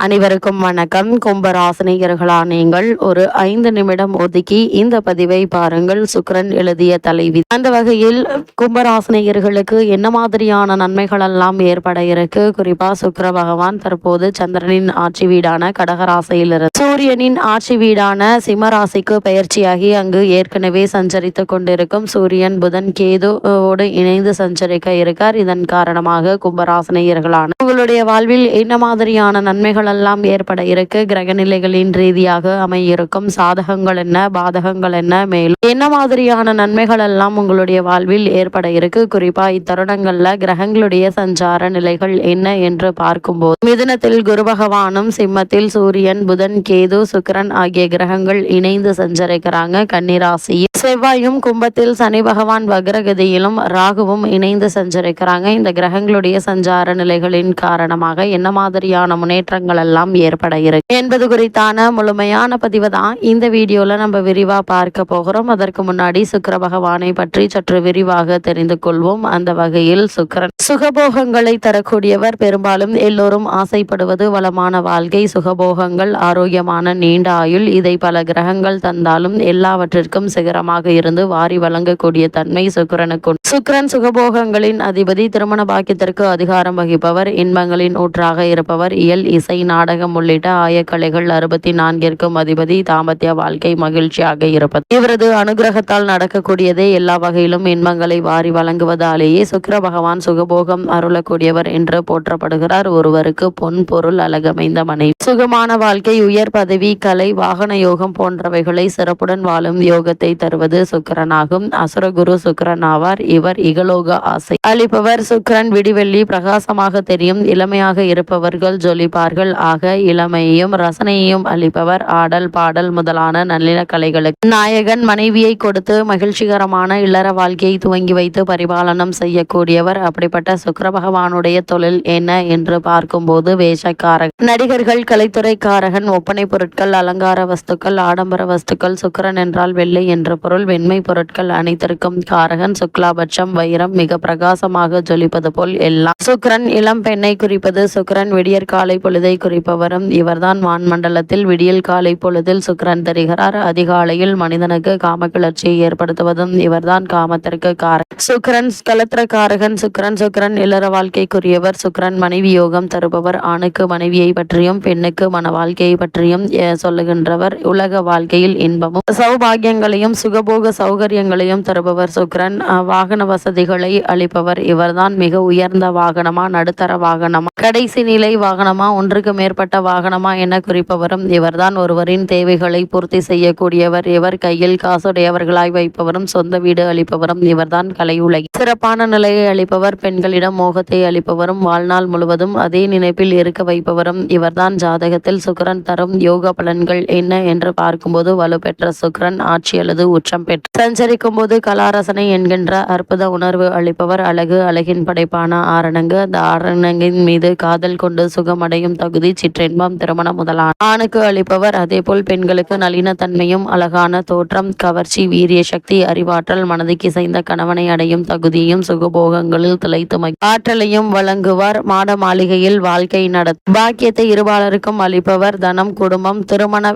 அனைவருக்கும் வணக்கம். கும்பராசினியர்களா நீங்கள் ஒரு ஐந்து நிமிடம் ஒதுக்கி இந்த பதிவை பாருங்கள். சுக்கிரன் எழுதிய தலைவி. அந்த வகையில் கும்பராசினியர்களுக்கு என்ன மாதிரியான நன்மைகள் எல்லாம் ஏற்பட இருக்கு? குறிப்பா சுக்கர பகவான் தற்போது சந்திரனின் ஆட்சி வீடான கடகராசியிலிருந்து சூரியனின் ஆட்சி வீடான சிம்மராசிக்கு பயிற்சியாகி அங்கு ஏற்கனவே சஞ்சரித்து கொண்டிருக்கும் சூரியன் புதன் கேதுவோடு இணைந்து சஞ்சரிக்க இருக்கார். இதன் காரணமாக கும்பராசினியர்களான உங்களுடைய வாழ்வில் என்ன மாதிரியான நன்மைகள் எல்லாம் ஏற்பட இருக்கு. கிரக நிலைகளின் ரீதியாக அமையிருக்கும். சாதகங்கள் என்ன? பாதகங்கள் என்ன? மேலும் என்ன மாதிரியான நன்மைகள் எல்லாம் உங்களுடைய வாழ்வில் ஏற்பட இருக்கு? குறிப்பா இத்தருணங்கள்ல கிரகங்களுடைய சஞ்சார நிலைகள் என்ன என்று பார்க்கும்போது மிதுனத்தில் குரு பகவானும் சிம்மத்தில் சூரியன் புதன் கேது சுக்கிரன் ஆகிய கிரகங்கள் இணைந்து சஞ்சரிக்கிறாங்க. கன்னிராசியில் செவ்வாயும் கும்பத்தில் சனி பகவான் வக்ரகதியிலும் ராகுவும் இணைந்து சஞ்சரிக்கிறாங்க. இந்த கிரகங்களுடைய சஞ்சார நிலைகளின் காரணமாக என்ன மாதிரியான முன்னேற்றங்கள் எல்லாம் ஏற்பட இருக்கு. என்பது குறித்தான முழுமையான பதிவு தான் இந்த வீடியோல நம்ம விரிவா பார்க்க போகிறோம். அதற்கு முன்னாடி சுக்கர பகவானை பற்றி சற்று விரிவாக தெரிந்து கொள்வோம். அந்த வகையில் சுக்கிரன் சுகபோகங்களை தரக்கூடியவர். பெரும்பாலும் எல்லோரும் ஆசைப்படுவது வளமான வாழ்க்கை சுகபோகங்கள் ஆரோக்கியமான நீண்ட ஆயுள். இதை பல கிரகங்கள் தந்தாலும் எல்லாவற்றிற்கும் சிகரமாக இருந்து வாரி வழங்கக்கூடிய தன்மை சுக்கரனுக்கு சுக்கரன் சுக்கிரன் சுகபோகங்களின் அதிபதி திருமண பாக்கியத்திற்கு அதிகாரம் வகிப்பவர் இன்பங்களின் ஊற்றாக இருப்பவர் இயல் இசை நாடகம் உள்ளிட்ட ஆயக்கலைகள் அறுபத்தி நான்கிற்கும் அதிபதி தாம்பத்திய வாழ்க்கை மகிழ்ச்சியாக இருப்பது. இவரது அனுகிரகத்தால் நடக்கக்கூடியதே எல்லா வகையிலும் இன்பங்களை வாரி வழங்குவதாலேயே சுக்கர பகவான் சுகபோகம் அருளக்கூடியவர் என்று போற்றப்படுகிறார். ஒருவருக்கு பொன் பொருள் அழகமைந்த மனைவி. சுகமான வாழ்க்கை உயர் பதவி கலை வாகன யோகம் போன்றவைகளை சிறப்புடன் வாழும் யோகத்தை தருவது சுக்கிரனாகும். அசுரகுரு சுக்கரன் ஆவார் இவர் இகலோக ஆசை. அளிப்பவர் சுக்கிரன் விடிவெள்ளி பிரகாசமாக தெரியும் இளமையாக இருப்பவர்கள் ஜொலிப்பார்கள். ஆக இளமையையும் ரசனையையும் அளிப்பவர். ஆடல் பாடல் முதலான நல்லின கலைகளுக்கு நாயகன் மனைவியை கொடுத்து மகிழ்ச்சிகரமான இல்லற வாழ்க்கையை துவங்கி வைத்து பரிபாலனம் செய்யக்கூடியவர். அப்படிப்பட்ட சுக்கர பகவானுடைய தொழில் என்ன என்று பார்க்கும்போது வேஷக்காரகன். நடிகர்கள் கலைத்துறைக்காரகன் ஒப்பனை பொருட்கள் அலங்கார வஸ்துக்கள் ஆடம்பர வஸ்துக்கள் சுக்கரன் என்றால் வெள்ளை என்ற பொருள் வெண்மை பொருட்கள் அனைத்திற்கும் காரகன். சுக்லாபட்சம் வைரம் மிக பிரகாசமாக ஜொலிப்பது போல் எல்லாம். சுக்கரன் இளம் பெண்ணை குறிப்பது. சுக்கரன் விடியற் காலை பொழுதை குறிப்பவரும் இவர்தான் வான்மண்டலத்தில் விடியல் காலை பொழுதில் சுக்கரன் தருகிறார். அதிகாலையில் மனிதனுக்கு காம கிளர்ச்சியை ஏற்படுத்துவதும் இவர்தான் காமத்திற்கு காரணம் சுக்கிரன் கலத்திரக்காரகன் சுக்கிரன் சுக்கிரன் இல்லற வாழ்க்கைக்குரியவர் சுக்கிரன் மனைவி யோகம் தருபவர் ஆணுக்கு மனைவியை பற்றியும் பெண்ணுக்கு மன வாழ்க்கையை பற்றியும் சொல்லுகின்றவர். உலக வாழ்க்கையில் இன்பமும் சௌபாகியங்களையும் சுகபோக சௌகரியங்களையும் தருபவர் சுக்கரன். அஹ், வாகன வசதிகளை அளிப்பவர் இவர்தான் மிக உயர்ந்த வாகனமா நடுத்தர வாகனமா. கடைசி நிலை வாகனமா ஒன்றுக்கு மேற்பட்ட வாகனமா என குறிப்பவரும் இவர்தான் ஒருவரின் தேவைகளை பூர்த்தி செய்யக்கூடியவர். இவர் கையில் காசுடையவர்களாய் வைப்பவரும் சொந்த வீடு அளிப்பவரும் இவர்தான் கலை உலகி. சிறப்பான நிலையை அளிப்பவர் பெண்களிடம் மோகத்தை அளிப்பவரும் வாழ்நாள் முழுவதும் அதே நினைப்பில் இருக்க வைப்பவரும் இவர்தான் ஜாதகத்தில் சுக்கிரன் தரும் யோக பலன்கள் என்ன என்று பார்க்கும்போது வலுப்பெற்ற சுக்கிரன் ஆட்சி அல்லது உச்சம் பெற்று. சஞ்சரிக்கும் போது கலாரசனை என்கின்ற அற்புத உணர்வு அளிப்பவர் அழகு அழகின் படைப்பான ஆரணங்கு அந்த ஆரணங்கின் மீது காதல் கொண்டு சுகமடையும் தகுதி சிற்றின்பம் திருமணம் முதலான ஆணுக்கு அளிப்பவர். அதேபோல் பெண்களுக்கு நளினத்தன்மையும் அழகான தோற்றம் கவர்ச்சி வீரிய சக்தி அறிவாற்றல் மனதுக்கு இசைந்த கணவனை அடையும் தகுதியும் சுகபோகங்களில் திளைத்து ஆற்றலையும் வழங்குவார். மாட மாளிகையில் வாழ்க்கை நடத்தும் பாக்கியத்தை இருபாலருக்கும் அளிப்பவர். தனம் குடும்பம் திருமண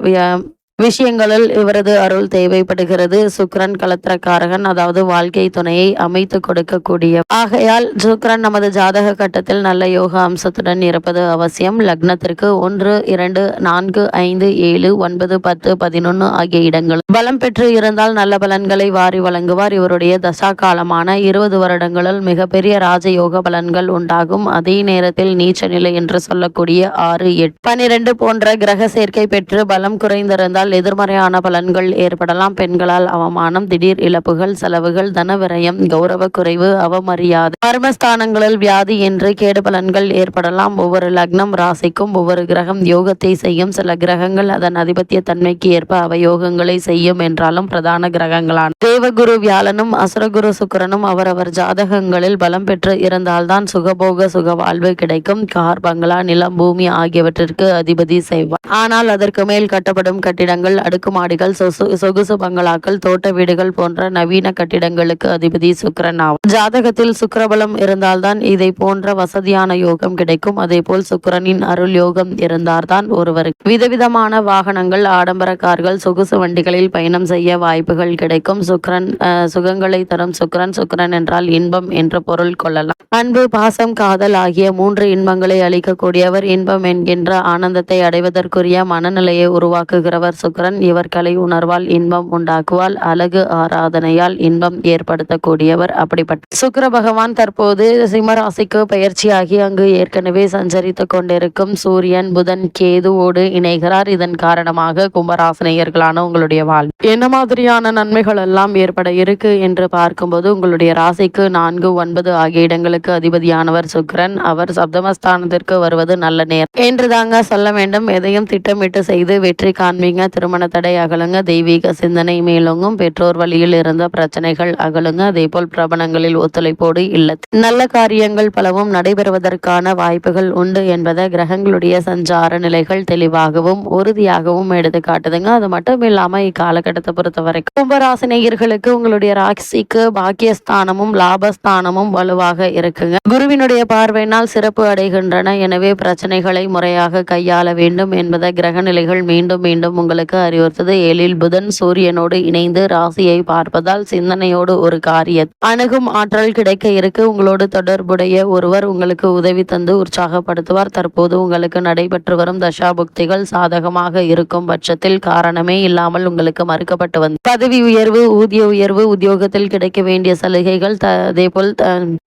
விஷயங்களில் இவரது அருள் தேவைப்படுகிறது. சுக்ரன் கலத்திரக்காரகன் அதாவது வாழ்க்கை துணையை அமைத்து கொடுக்கக்கூடிய. ஆகையால் சுக்ரன் நமது ஜாதக கட்டத்தில் நல்ல யோக அம்சத்துடன் இருப்பது அவசியம். லக்னத்திற்கு ஒன்று இரண்டு நான்கு ஐந்து ஏழு ஒன்பது பத்து பதினொன்று ஆகிய இடங்கள். பலம் பெற்று இருந்தால் நல்ல பலன்களை வாரி வழங்குவார். இவருடைய தசா காலமான இருபது வருடங்களில் மிகப்பெரிய ராஜயோக பலன்கள் உண்டாகும். அதே நேரத்தில் நீச்ச நிலை என்று சொல்லக்கூடிய ஆறு எட்டு. பன்னிரண்டு போன்ற கிரக சேர்க்கை பெற்று பலம் குறைந்திருந்தால் எதிர்மறையான பலன்கள் ஏற்படலாம். பெண்களால் அவமானம் திடீர் இழப்புகள் செலவுகள் தனவிரயம் கௌரவ குறைவு அவமரியாதை கர்மஸ்தானங்களில் வியாதி என்று கேடு பலன்கள் ஏற்படலாம். ஒவ்வொரு லக்னம் ராசிக்கும் ஒவ்வொரு கிரகம் யோகத்தை செய்யும். சில கிரகங்கள் அதன் அதிபத்திய தன்மைக்கு ஏற்ப அவை யோகங்களை செய்யும் என்றாலும் பிரதான கிரகங்களான தேவகுரு வியாழனும் அசுரகுரு சுக்கிரனும் அவரவர் ஜாதகங்களில் பலம் பெற்று இருந்தால்தான் சுகபோக சுக வாழ்வு கிடைக்கும். கார் பங்களா நிலம் பூமி ஆகியவற்றிற்கு அதிபதி செய்வார் ஆனால் அதற்கு மேல் கட்டப்படும் கட்டிடங்கள் கட்டடங்கள் அடுக்குமாடிகள் சொகுசு பங்களாக்கள் தோட்ட வீடுகள் போன்ற நவீன கட்டிடங்களுக்கு அதிபதி சுக்கரன் ஆகும் ஜாதகத்தில் சுக்கரபலம் இருந்தால்தான் இதை போன்ற வசதியான யோகம் கிடைக்கும். அதே போல் சுக்கரனின் அருள் யோகம் இருந்தால்தான் ஒருவருக்கு. விதவிதமான வாகனங்கள் ஆடம்பர கார்கள் சொகுசு வண்டிகளில் பயணம் செய்ய வாய்ப்புகள் கிடைக்கும். சுக்கரன் சுகங்களை தரும் சுக்கரன் சுக்கரன் என்றால் இன்பம் என்று பொருள் கொள்ளலாம். அன்பு பாசம் காதல் ஆகிய மூன்று இன்பங்களை அளிக்கக்கூடியவர் இன்பம் என்கின்ற ஆனந்தத்தை அடைவதற்குரிய மனநிலையை உருவாக்குகிறவர் சுக்கரன் இவர் கலை உணர்வால் இன்பம் உண்டாக்குவால் அழகு ஆராதனையால் இன்பம் ஏற்படுத்தக்கூடியவர். அப்படிப்பட்ட சுக்கர பகவான் தற்போது சிம்மராசிக்கு பயிற்சியாகி அங்கு ஏற்கனவே சஞ்சரித்துக் கொண்டிருக்கும் சூரியன் புதன் கேதுவோடு இணைகிறார். இதன் காரணமாக கும்பராசினியர்களான உங்களுடைய வாழ்வு என்ன மாதிரியான நன்மைகள் எல்லாம் ஏற்பட இருக்கு என்று பார்க்கும்போது உங்களுடைய ராசிக்கு நான்கு ஒன்பது ஆகிய இடங்களுக்கு அதிபதியானவர் சுக்கரன். அவர் சப்தமஸ்தானத்திற்கு வருவது நல்ல நேரம். என்று தாங்க சொல்ல வேண்டும். எதையும் திட்டமிட்டு செய்து வெற்றி காண்பீங்க. திருமண தடை அகலுங்க தெய்வீக சிந்தனை மேலோங்கும் பெற்றோர் வழியில் இருந்த பிரச்சனைகள் அகலுங்க. அதே போல் பிரபலங்களில் ஒத்துழைப்போடு இல்லை நல்ல காரியங்கள் பலவும் நடைபெறுவதற்கான வாய்ப்புகள் உண்டு என்பதை கிரகங்களுடைய சஞ்சார நிலைகள் தெளிவாகவும் உறுதியாகவும் எடுத்து காட்டுதுங்க. அது மட்டும் இல்லாம இக்காலகட்டத்தை பொறுத்த வரைக்கும் கும்பராசினியர்களுக்கு உங்களுடைய ராசிக்கு பாக்கியஸ்தானமும் லாபஸ்தானமும் வலுவாக இருக்குங்க. குருவினுடைய பார்வையினால் சிறப்பு அடைகின்றன. எனவே பிரச்சனைகளை முறையாக கையாள வேண்டும் என்பதை கிரக நிலைகள் மீண்டும் மீண்டும் உங்களுக்கு அறிவுறுத்தது. ஏழில் புதன் சூரியனோடு இணைந்து ராசியை பார்ப்பதால் சிந்தனையோடு ஒரு காரிய அணுகும் ஆற்றல் கிடைக்க இருக்கு. உங்களோடு தொடர்புடைய ஒருவர் உங்களுக்கு உதவி தந்து உற்சாகப்படுத்துவார். தற்போது உங்களுக்கு நடைபெற்று வரும் தசாபுக்திகள் சாதகமாக இருக்கும் பட்சத்தில் காரணமே இல்லாமல் உங்களுக்கு மறுக்கப்பட்டு வந்து பதவி உயர்வு ஊதிய உயர்வு உத்தியோகத்தில் கிடைக்க வேண்டிய சலுகைகள் அதேபோல்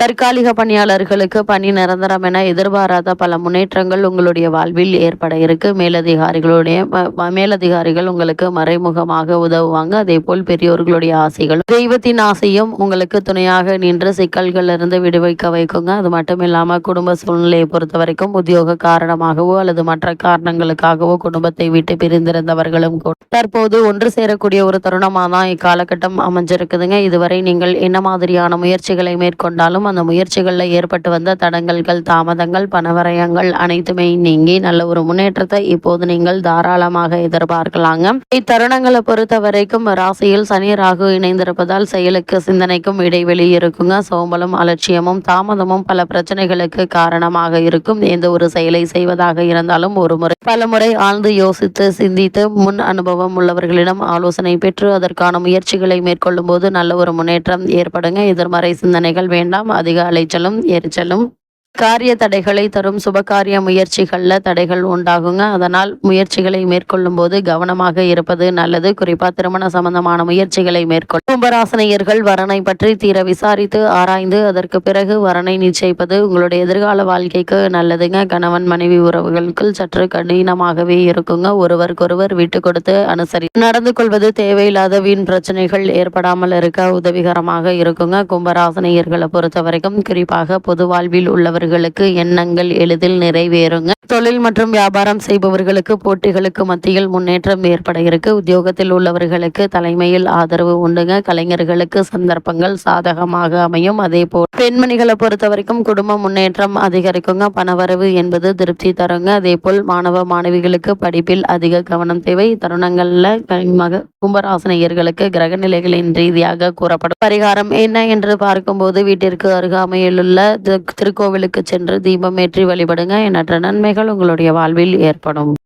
தற்காலிக பணியாளர்களுக்கு பணி நிரந்தரம் என எதிர்பாராத பல முன்னேற்றங்கள் உங்களுடைய வாழ்வில் ஏற்பட இருக்கு. மேலதிகாரிகளுடைய மேலதிகாரி ம- உங்களுக்கு மறைமுகமாக உதவுவாங்க. அதே போல் பெரியோர்களுடைய ஆசைகள் தெய்வத்தின் ஆசையும் உங்களுக்கு துணையாக நின்று சிக்கல்கள் இருந்து விடுவிக்க வைக்குங்க. அது மட்டும் இல்லாம குடும்ப சூழ்நிலையை பொறுத்த வரைக்கும் உத்தியோக காரணமாகவோ அல்லது மற்ற காரணங்களுக்காகவோ குடும்பத்தை விட்டு பிரிந்திருந்தவர்களும் கூட தற்போது ஒன்று சேரக்கூடிய ஒரு தருணமாக தான் இக்காலகட்டம் அமைஞ்சிருக்குதுங்க. இதுவரை நீங்கள் என்ன மாதிரியான முயற்சிகளை மேற்கொண்டாலும் அந்த முயற்சிகளில் ஏற்பட்டு வந்த தடங்கல்கள் தாமதங்கள் பணவரயங்கள் அனைத்துமே நீங்கி நல்ல ஒரு முன்னேற்றத்தை இப்போது நீங்கள் தாராளமாக பார்க்கலாங்க இத்தருணங்களை பொறுத்த வரைக்கும் ராசியில் சனி ராகு இணைந்திருப்பதால் செயலுக்கு சிந்தனைக்கும் இடைவெளி இருக்குங்க. சோம்பலும் அலட்சியமும் தாமதமும் பல பிரச்சனைகளுக்கு காரணமாக இருக்கும். எந்த ஒரு செயலை செய்வதாக இருந்தாலும் ஒரு முறை பல முறை ஆழ்ந்து யோசித்து சிந்தித்து முன் அனுபவம் உள்ளவர்களிடம் ஆலோசனை பெற்று அதற்கான முயற்சிகளை மேற்கொள்ளும் போது நல்ல ஒரு முன்னேற்றம் ஏற்படுங்க. எதிர்மறை சிந்தனைகள் வேண்டாம். அதிக அலைச்சலும் எரிச்சலும் காரிய தடைகளை தரும் சுபகாரிய முயற்சிகளில் தடைகள் உண்டாகுங்க. அதனால் முயற்சிகளை மேற்கொள்ளும் போது கவனமாக இருப்பது நல்லது. குறிப்பா திருமண சம்பந்தமான முயற்சிகளை மேற்கொள்ளும் கும்பராசனையர்கள் வரனை பற்றி தீர விசாரித்து ஆராய்ந்து அதற்கு பிறகு வரனை நிச்சயிப்பது உங்களுடைய எதிர்கால வாழ்க்கைக்கு நல்லதுங்க. கணவன் மனைவி உறவுகளுக்குள் சற்று கடினமாகவே இருக்குங்க. ஒருவருக்கொருவர் விட்டு கொடுத்து அனுசரி நடந்து கொள்வது தேவையில்லாத வீண் பிரச்சனைகள் ஏற்படாமல் இருக்க உதவிகரமாக இருக்குங்க. கும்பராசனையர்களை பொறுத்த வரைக்கும் குறிப்பாக பொது வாழ்வில் உள்ளவர் உள்ளவர்களுக்கு எண்ணங்கள் எளிதில் நிறைவேறுங்க. தொழில் மற்றும் வியாபாரம் செய்பவர்களுக்கு போட்டிகளுக்கு மத்தியில் முன்னேற்றம் ஏற்பட இருக்கு உத்தியோகத்தில் உள்ளவர்களுக்கு தலைமையில் ஆதரவு உண்டுங்க. கலைஞர்களுக்கு சந்தர்ப்பங்கள் சாதகமாக அமையும். அதே போல் பெண்மணிகளை பொறுத்த வரைக்கும் குடும்ப முன்னேற்றம் அதிகரிக்குங்க. பணவரவு என்பது திருப்தி தருங்க. அதே போல் மாணவ மாணவிகளுக்கு படிப்பில் அதிக கவனம் தேவை. தருணங்கள்ல கும்பராசனையர்களுக்கு கிரக நிலைகளின் ரீதியாக கூறப்படும். பரிகாரம் என்ன என்று பார்க்கும்போது வீட்டிற்கு அருகாமையிலுள்ள திருக்கோவிலுக்கு கோவிலுக்கு சென்று தீபம் ஏற்றி வழிபடுங்க. எண்ணற்ற நன்மைகள் உங்களுடைய வாழ்வில் ஏற்படும்.